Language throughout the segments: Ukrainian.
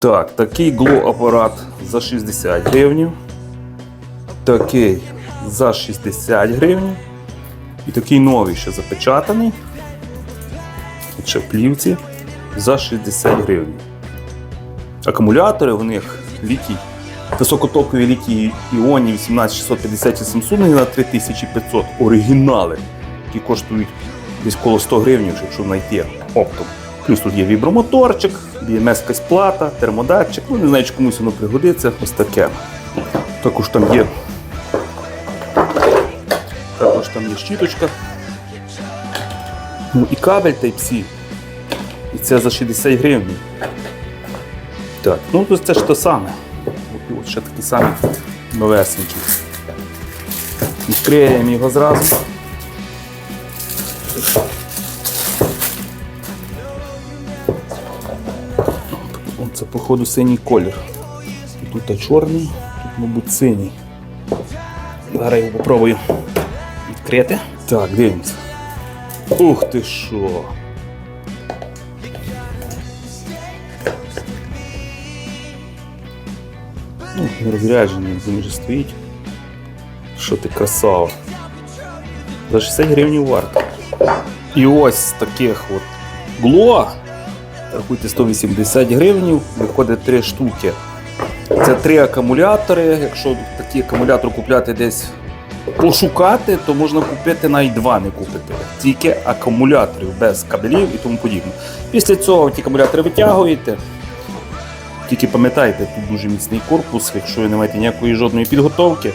Так, такий гло-апарат за 60 гривень. Такий за 60 гривень. І такий новий ще запечатаний. Ще плівці за 60 гривень. Акумулятори у них літій. Високотокові літій іонів 18650 і Samsung на 3500 оригінали, які коштують десь коло 100 гривень, якщо знайти оптом. Плюс тут є вібромоторчик, BMS плата, термодатчик. Ну, не знаю, чи комусь воно пригодиться. Ось таке. Також там є. Також там є щіточка. Ну і кабель Type-C. І це за 60 гривень. Так, ну то це ж те саме. От ще такі самі новесенькі. Відкриємо його зразу. Це, походу, синій колір. Тут чорний, тут, мабуть, синій. Зараз його попробую відкрити. Так, дивимося. Ух ти що! Ну, не розряджений, він вже стоїть. Що ти красава. За 60 гривень варто. І ось таких от гло. Рахуйте 180 гривень, виходить 3 штуки. Це три акумулятори. Якщо такий акумулятор купляти десь пошукати, то можна купити навіть два не купити. Тільки акумуляторів без кабелів і тому подібне. Після цього ті акумулятори витягуєте. Тільки пам'ятайте, тут дуже міцний корпус, якщо ви не маєте ніякої жодної підготовки,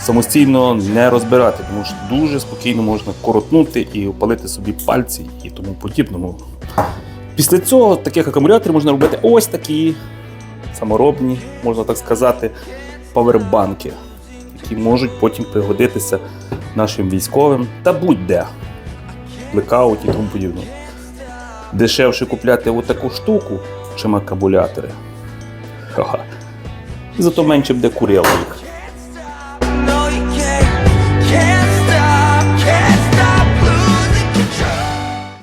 самостійно не розбирати, тому що дуже спокійно можна коротнути і опалити собі пальці і тому подібному. Після цього таких акумуляторів можна робити ось такі саморобні, можна так сказати, павербанки, які можуть потім пригодитися нашим військовим та будь-де, блекауті і тому подібне. Дешевше купляти отаку штуку, чим акумулятори. Ха-ха. Зато менше буде курило.